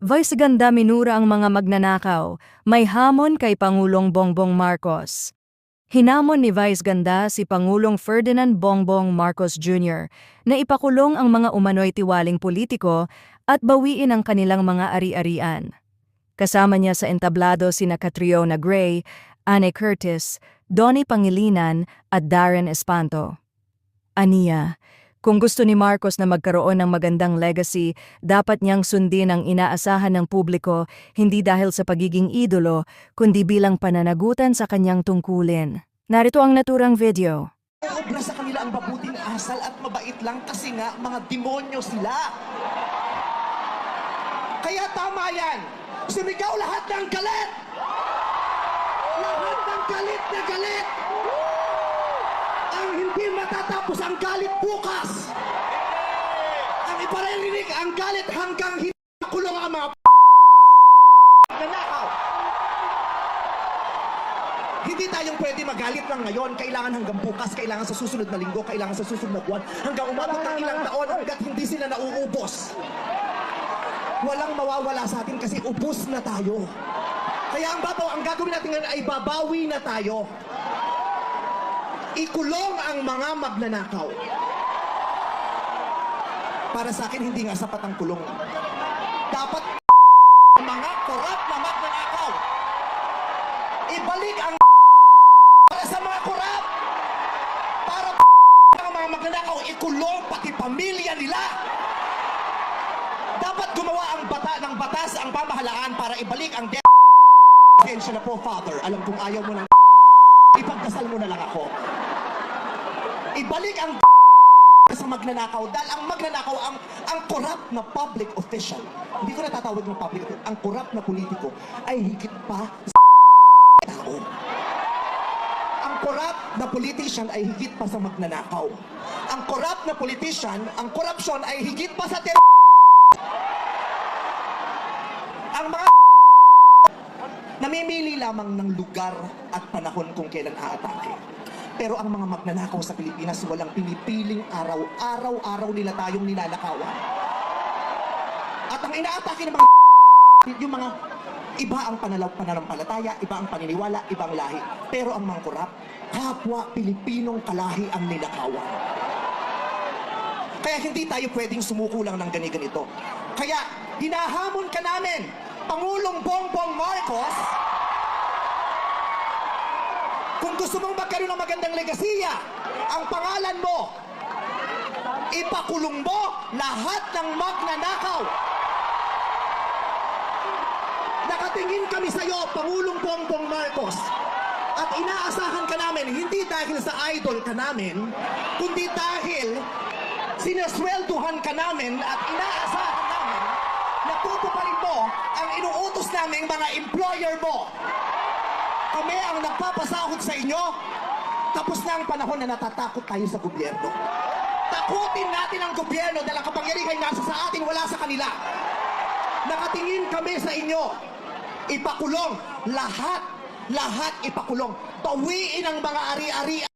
Vice ganda minura ang mga magnanakaw, may hamon kay Pangulong Bongbong Marcos. Hinamon ni Vice Ganda si Pangulong Ferdinand Bongbong Marcos Jr. na ipakulong ang mga umano'y tiwaling politiko at bawiin ang kanilang mga ari-arian. Kasama niya sa entablado sina Catriona Gray, Anne Curtis, Donnie Pangilinan at Darren Espanto. Aniya, kung gusto ni Marcos na magkaroon ng magandang legacy, dapat niyang sundin ang inaasahan ng publiko hindi dahil sa pagiging idolo, kundi bilang pananagutan sa kanyang tungkulin. Narito ang naturang video. Obra sa kanila ang mabuting asal at mabait lang kasi nga mga demonyo sila. Kaya tama yan. Sumigaw lahat ng galit. Matatapos ang galit bukas. Ang iparirinig ang galit hanggang hindi kulong ang mga nanakaw. Hindi tayong pwede magalit lang ngayon. Kailangan hanggang bukas, kailangan sa susunod na linggo, kailangan sa susunod na buwan, hanggang umabot ng ilang taon hanggat hindi sila nauubos. Walang mawawala sa atin kasi ubos na tayo. Kaya ang babaw, ang gagawin natin ngayon ay babawi na tayo. Ikulong ang mga magnanakaw. Para sa akin, hindi nga sapat ang kulong. Dapat ang mga korap na magnanakaw. Ibalik ang para sa mga korap. Para ang mga magnanakaw ikulong pati pamilya nila. Dapat gumawa ang bata ng batas ang pamahalaan para ibalik ang death Pasensya na po, Father. Alam kong ayaw mo ng ipagdasal mo na lang ako. Ibalik ang sa magnanakaw dahil ang magnanakaw ang ang corrupt na public official. Hindi ko natatawag ng public official. Ang corrupt na politiko ay higit pa sa tao. Ang corrupt na politician ay higit pa sa magnanakaw. Ang corrupt na politician, ang korupsyon ay higit pa sa ter- Ang mga namimili lamang ng lugar at panahon kung kailan aatake. Pero ang mga magnanakaw sa Pilipinas walang pinipiling araw. Araw-araw nila tayong nilalakawan. At ang inaatake ng mga yung mga iba ang panalaw pananampalataya, iba ang paniniwala, ibang lahi. Pero ang mga korap, kapwa Pilipinong kalahi ang ninakawan. Kaya hindi tayo pwedeng sumuko lang ng gani-ganito. Kaya hinahamon ka namin, Pangulong Bongbong Marcos, kung gusto mong magkaroon ng magandang legasiya, ang pangalan mo, ipakulong mo lahat ng magnanakaw. Nakatingin kami sa iyo, Pangulong Bongbong Marcos. At inaasahan ka namin, hindi dahil sa idol ka namin, kundi dahil sinaswelduhan ka namin at inaasahan namin na tutuparin mo ang inuutos naming mga employer mo. Kami ang nagpapasahod sa inyo, tapos na ang panahon na natatakot tayo sa gobyerno. Takutin natin ang gobyerno dahil ang kapangyarihan nasa sa atin, wala sa kanila. Nakatingin kami sa inyo. Ipakulong lahat, lahat ipakulong. Bawiin ang mga ari-ari